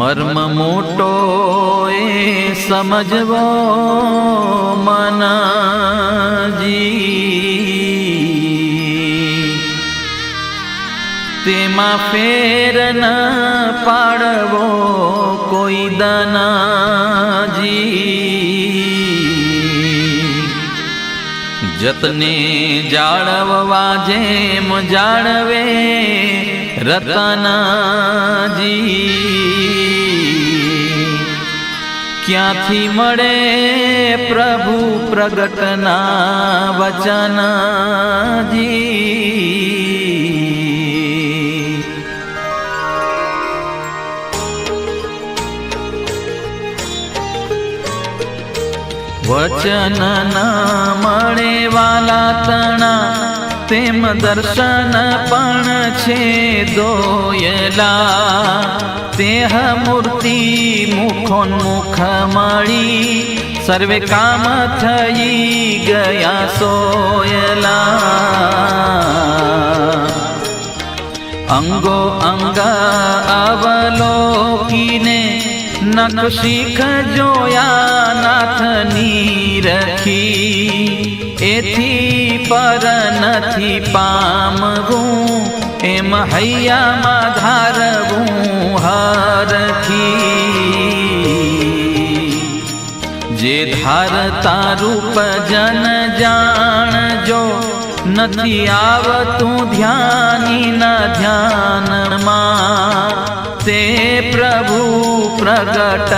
મર્મ મોટો એ સમજવો મનાજી. તેમાં ફેર ન પાડવો કોઈ દનાજી. જતને જાળવવા જેમ જાળવે રતનાજી. ક્યાંથી મળે પ્રભુ પ્રગટના વચનજી. વચન ના મળે વાલા તણા. તેમ દર્શન પણ છે દોયલા. તેહ મૂર્તિ મુખોન્મુખ મળી. સર્વે કામ થઈ ગયા સોયલા. અંગો અંગા અવલોકીને નખ શીખ જોયા નાથની રખી. એથી પર નથી પામવું એમ હૈયામાં ધારવું હરખી જે ધારતા રૂપ જન જાણજો નથી આવતું ધ્યાની ના ધ્યાનમાં તે પ્રભુ પ્રગટ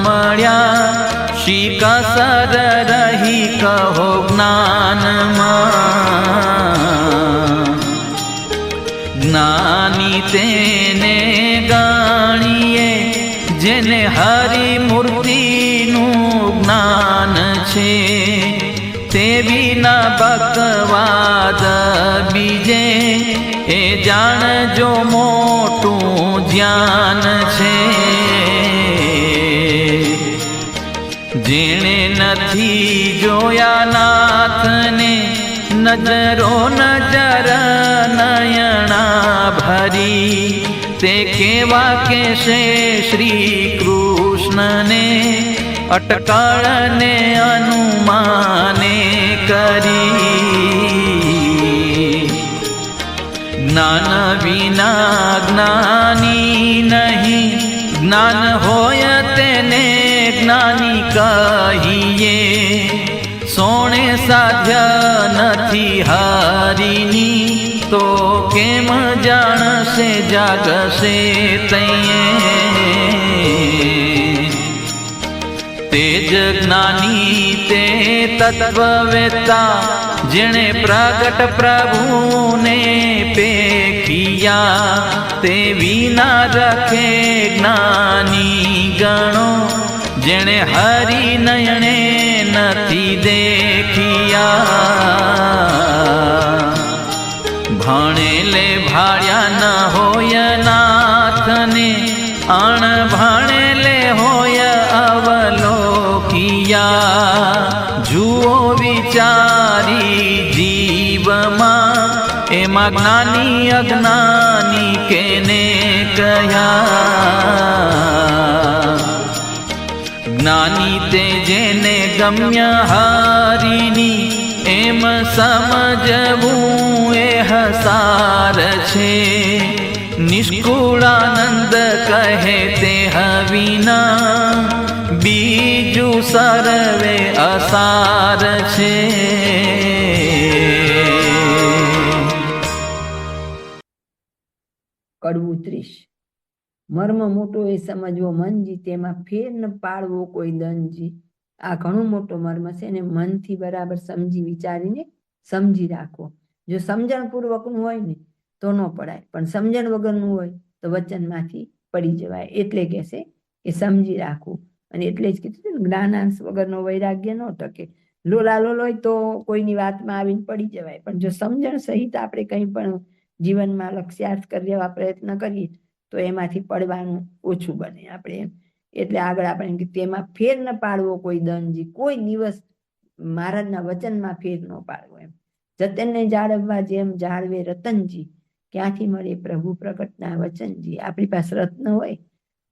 મળ્યા શી કસર રહી કહો જ્ઞાનમાં જ્ઞાની તેને ગાણીએ જેને હરી મૂર્તિનું જ્ઞાન છે તે વિના ભગવાદ બીજે એ જાણજો મોટું જ્ઞાન છે નથી જોયા નાથને નજરો નજર નયણા ભરી તે કેવા કેશે શ્રી કૃષ્ણને અટકળને અનુમાને કરી જ્ઞાન વિના જ્ઞાની નહીં જ્ઞાન હોય તેને જ્ઞાની કહીએ સોણે સાધ્ય નથી હારીની તો કેમ જાણશે જાગશે તૈયે તેજ જ્ઞાની તે તત્વવેતા જેણે પ્રગટ પ્રભુને પેખિયા તે વિના રખે જ્ઞાની ગણો જેણે હરિ નયણે નથી દેખિયા. ભણેલે ભાળ્યા ન હોય નાથને, અણ ભણેલે હોય અવલોકિયા. જુઓ વિચારી જીવમાં, એમાં જ્ઞાની અજ્ઞાની કેને કયા જેને ગમ્ય હારીની, એમ સમજવું એ હસાર છે. નિષ્કુળાનંદ કહે તે હવિના, બીજું સરવે અસાર છે. કડવું ત્રીસ. મર્મ મોટો એ સમજવો મનજી તેમાં ફેર ન પાડવો કોઈ દનજી આ ઘણો મોટો મર્મ છે એને મનથી બરાબર સમજી વિચારીને સમજી રાખો જો સમજણ પૂર્વકનું હોય ને, તો ન પડાય. પણ સમજણ વગરનું હોય, તો વચનમાંથી પડી જવાય. એટલે કહેશે કે સમજી રાખવું. અને એટલે જ કીધું ને, જ્ઞાનાંશ વગરનો વૈરાગ્ય ન ટકે. લોલા લોલ હોય તો કોઈની વાતમાં આવીને પડી જવાય. પણ જો સમજણ સહિત આપણે કંઈ પણ જીવનમાં લક્ષ્યાર્થ કરી લેવા પ્રયત્ન કરીએ, તો એમાંથી પડવાનું ઓછું બને. આપણે એમ એટલે આગળ આપણે કે તેમાં ફેર ન પાડવો કોઈ દંજી કોઈ દિવસ મહારાજના વચનમાં ફેર ન પાડવો એમ. જતનને જાળવવા જેમ જાળવે રતનજી, ક્યાંથી મળે પ્રભુ પ્રગટના વચનજી? આપણી પાસે રત્ન હોય,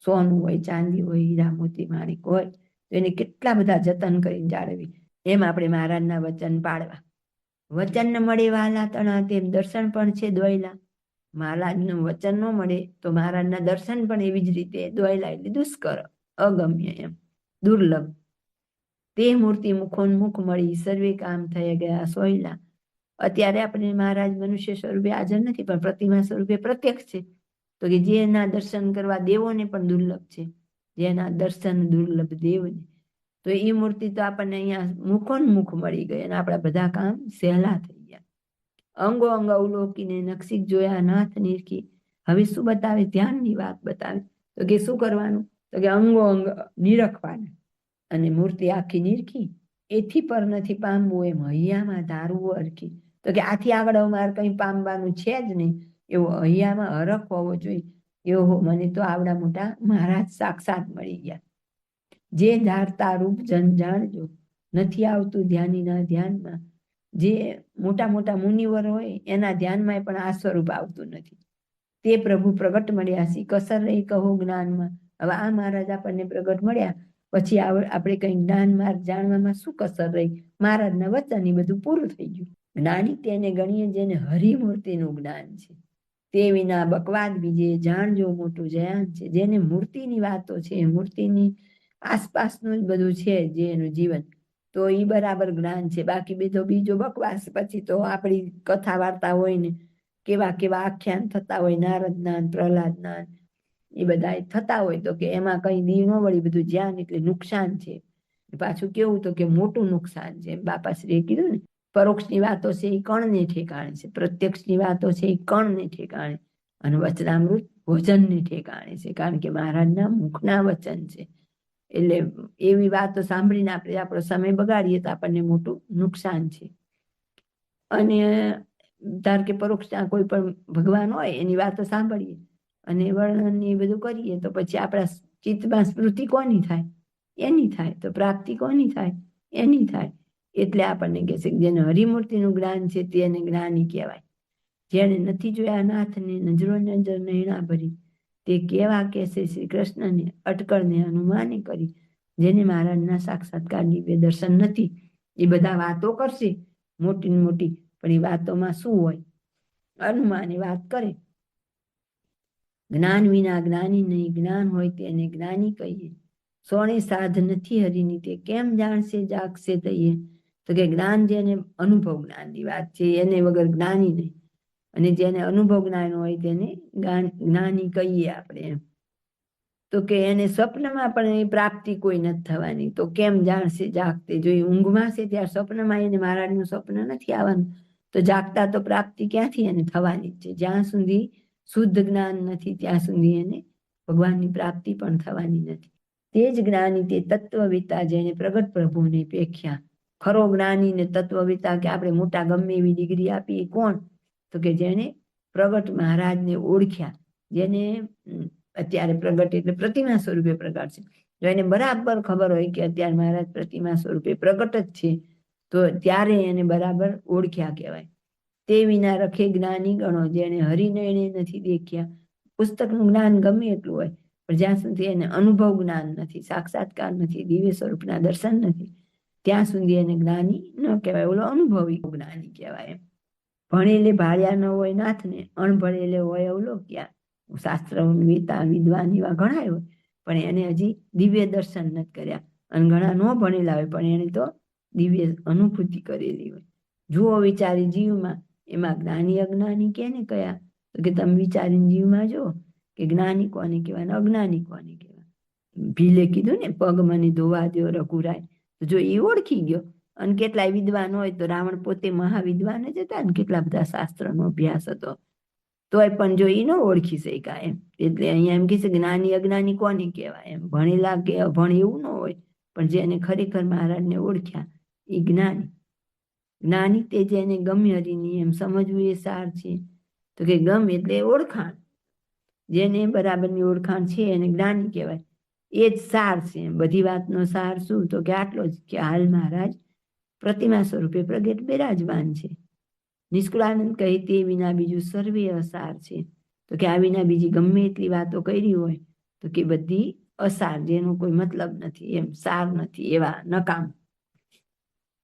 સોનું હોય, ચાંદી હોય હીરા મોતી માણિક હોય, તો એને કેટલા બધા જતન કરીને જાળવી. એમ આપણે મહારાજના વચન પાળવા વચન ન મળે વાલા તણા, તેમ દર્શન પણ છે દોયલા મહારાજનું વચન ન મળે તો મહારાજના દર્શન પણ એવી જ રીતે દોયલા એટલે દુષ્કર, અગમ્ય એમ, દુર્લભ. તે મૂર્તિ મુખોન્મુખ મળી સર્વે કામ થઈ ગયા સોયલા. અત્યારે આપણે મહારાજ મનુષ્ય સ્વરૂપે હાજર નથી, પણ પ્રતિમા સ્વરૂપે પ્રત્યક્ષ છે. તો કે જેના દર્શન કરવા દેવોને પણ દુર્લભ છે. જેના દર્શન દુર્લભ દેવને. તો એ મૂર્તિ તો આપણને અહીંયા મુખોન્મુખ મળી ગઈ અને આપણા બધા કામ સહેલા થઈ અંગો અંગ અવલોકીને નક્ષિક જોયા નાથ નિરખી. હવે શું બતાવે? ધ્યાનની વાત બતાવે. તો કે શું કરવાનું? તો કે અંગો અંગ નિરખવાના. અને મૂર્તિ આખી નિરખી. એથી પર નથી પામવું, એમ હૈયામાં ધારવું અરખી. તો કે આથી આગળ અમારે કંઈ પામવાનું છે જ નહીં. એવો હૈયામાં હરખ હોવો જોઈએ. એવો મને તો આવડા મોટા મહારાજ સાક્ષાત મળી ગયા. જે ધારતા રૂપ જન જાણજો. નથી આવતું ધ્યાનીના ધ્યાનમાં. જે મોટા મોટા મુનિવર હોય, એના ધ્યાનમાં પણ આ સ્વરૂપ આવતું નથી. તે પ્રભુ પ્રગટ મળ્યા છે કસર રહી કહો જ્ઞાનમાં. હવે આ મહારાજ આપણને પ્રગટ મળ્યા. પછી આપણે કઈ જ્ઞાન માર્ગ જાણવામાં શું કસર રહી? મહારાજના વચન એ બધું પૂરું થઈ ગયું. જ્ઞાની તેને ગણીએ જેને હરિમૂર્તિનું જ્ઞાન છે. તે વિના બકવાદ બીજે જાણજો મોટું જયાન છે. જેને મૂર્તિની વાતો છે મૂર્તિની આસપાસનું જ બધું છે, જે એનું જીવન. તો એ બરાબર જ્ઞાન છે. બાકી બીજો બીજો બકવાસ પછી તો આપણી કથા વાર્તા હોય ને, કેવા કેવા આખ્યાન થતા હોય, નારદ જ્ઞાન, પ્રહલાદ જ્ઞાન એ બધા થતા હોય તો કે એમાં કઈ દી ન વળી બધું જ્ઞાન એટલે નુકસાન છે. પાછું કેવું તો કે મોટું નુકસાન છે. બાપાશ્રીએ કીધું ને, પરોક્ષની વાતો છે એ કણને ઠેકાણે છે. પ્રત્યક્ષની વાતો છે એ કણને ઠેકાણે. અને વચનામૃત ભોજનને ઠેકાણે છે. કારણ કે મહારાજના મુખના વચન છે. એટલે એવી વાતો સાંભળીને આપણે આપણો સમય બગાડીએ તો આપણને મોટું નુકસાન છે. અને ધાર કે પરોક્ષ કોઈ પણ ભગવાન હોય એની વાતો સાંભળીએ અને વર્ણન એ બધું કરીએ તો પછી આપણા ચિત્તમાં સ્મૃતિ કોની થાય? એની થાય. તો પ્રાપ્તિ કોની થાય? એની થાય. એટલે આપણને કહે છે જેને હરિમૂર્તિનું જ્ઞાન છે તેને જ્ઞાની કહેવાય. જેણે નથી જોયા નાથને નજરો નજર નૈણા ભરી. તે કેવા કહેશે શ્રી કૃષ્ણને અટકળને અનુમાને કરી, જેને મહારાજના સાક્ષાત્કાર દિવ્ય દર્શન નથી, એ બધા વાતો કરશે, મોટી મોટી, પણ એ વાતોમાં શું હોય? અનુમાને વાત કરે. જ્ઞાન વિના જ્ઞાની નહીં, જ્ઞાન હોય તેને જ્ઞાની કહીએ. સોણે સાધ નથી હરીની, તે કેમ જાણશે, જાગશે તઈએ? તો કે જ્ઞાન જેને અનુભવ જ્ઞાનની વાત છે, એને વગર જ્ઞાની નહીં. અને જેને અનુભવ જ્ઞાન હોય તેને જ્ઞાન કહીએ આપણે એમ. તો કે એને સ્વપ્નમાં પણ એ પ્રાપ્તિ કોઈ નથી થવાની. તો કેમ જાણશે, જાગતે? જો એ ઊંઘમાં છે ત્યાં સ્વપ્નમાં એને મહારાજનું સ્વપ્ન નથી આવવાનું. તો જાગતા તો પ્રાપ્તિ ક્યાંથી એને થવાની છે? જ્યાં સુધી શુદ્ધ જ્ઞાન નથી, ત્યાં સુધી એને ભગવાનની પ્રાપ્તિ પણ થવાની નથી. તે જ જ્ઞાની, તે તત્વવિતા જેને પ્રગટ પ્રભુને પેખ્યા. ખરો જ્ઞાની ને તત્વવિતા કે આપણે મોટા ગમે એવી ડિગ્રી આપીએ, કોણ? તો કે જેને પ્રગટ મહારાજને ઓળખ્યા, જેને અત્યારે પ્રગટ એટલે પ્રતિમા સ્વરૂપે પ્રગટ છે. જો એને બરાબર ખબર હોય કે અત્યારે મહારાજ પ્રતિમા સ્વરૂપે પ્રગટ જ છે, તો ત્યારે એને બરાબર ઓળખ્યા કહેવાય. તે વિના રખે જ્ઞાની ગણો જેને હરીને એને નથી દેખ્યા. પુસ્તકનું જ્ઞાન ગમે એટલું હોય, પણ જ્યાં સુધી એને અનુભવ જ્ઞાન નથી, સાક્ષાત્કાર નથી, દિવ્ય સ્વરૂપના દર્શન નથી, ત્યાં સુધી એને જ્ઞાની ન કહેવાય. ઓલો અનુભવી જ્ઞાની કહેવાય એમ. ભણેલે ભાળ્યા ન હોય નાથને અણભણેલે હોય અવલોક્યા. શાસ્ત્ર વિતા વિદ્વાન એવા ઘણા હોય, પણ એને હજી દિવ્ય દર્શન નથી કર્યા. અને ઘણા ન ભણેલા હોય, પણ એને તો દિવ્ય અનુભૂતિ કરેલી હોય. જુઓ વિચારી જીવમાં, એમાં જ્ઞાની અજ્ઞાની કેને કયા? તો કે તમે વિચારીને જીવમાં જુઓ, કે જ્ઞાની કોને કહેવાય ને અજ્ઞાની કોને કહેવાય? ભીલે કીધું ને, પગ મને ધોવા દ્યો રઘુરાય. તો જો એ ઓળખી ગયો અને કેટલાય વિદ્વાન હોય તો રાવણ પોતે મહાવિદ્વાન જ હતા અને કેટલા બધા શાસ્ત્રનો અભ્યાસ હતો. તોય પણ જો એ ન ઓળખી શક્યા એમ. એટલે અહીંયા એમ કહે છે જ્ઞાની અજ્ઞાની કોને કહેવાય એમ? ભણેલા કે અભણ એવું ન હોય, પણ જેને ખરેખર મહારાજને ઓળખ્યા એ જ્ઞાની. જ્ઞાની તે જેને ગમે હરીની એમ સમજવું એ સાર છે. તો કે ગમ એટલે ઓળખાણ. જેને બરાબરની ઓળખાણ છે એને જ્ઞાની કહેવાય. એ જ સાર છે. બધી વાતનો સાર શું? તો કે આટલો જ કે હાલ મહારાજ પ્રતિમા સ્વરૂપે પ્રગટ બિરાજમાન છે. નિષ્કુળાનંદ કહે તે વિના બીજું સર્વે અસાર છે. તો કે આ વિના બીજી ગમે એટલી વાતો કરી હોય તો કે બધી અસાર, જેનો કોઈ મતલબ નથી, એમ સાર નથી એવા નકામ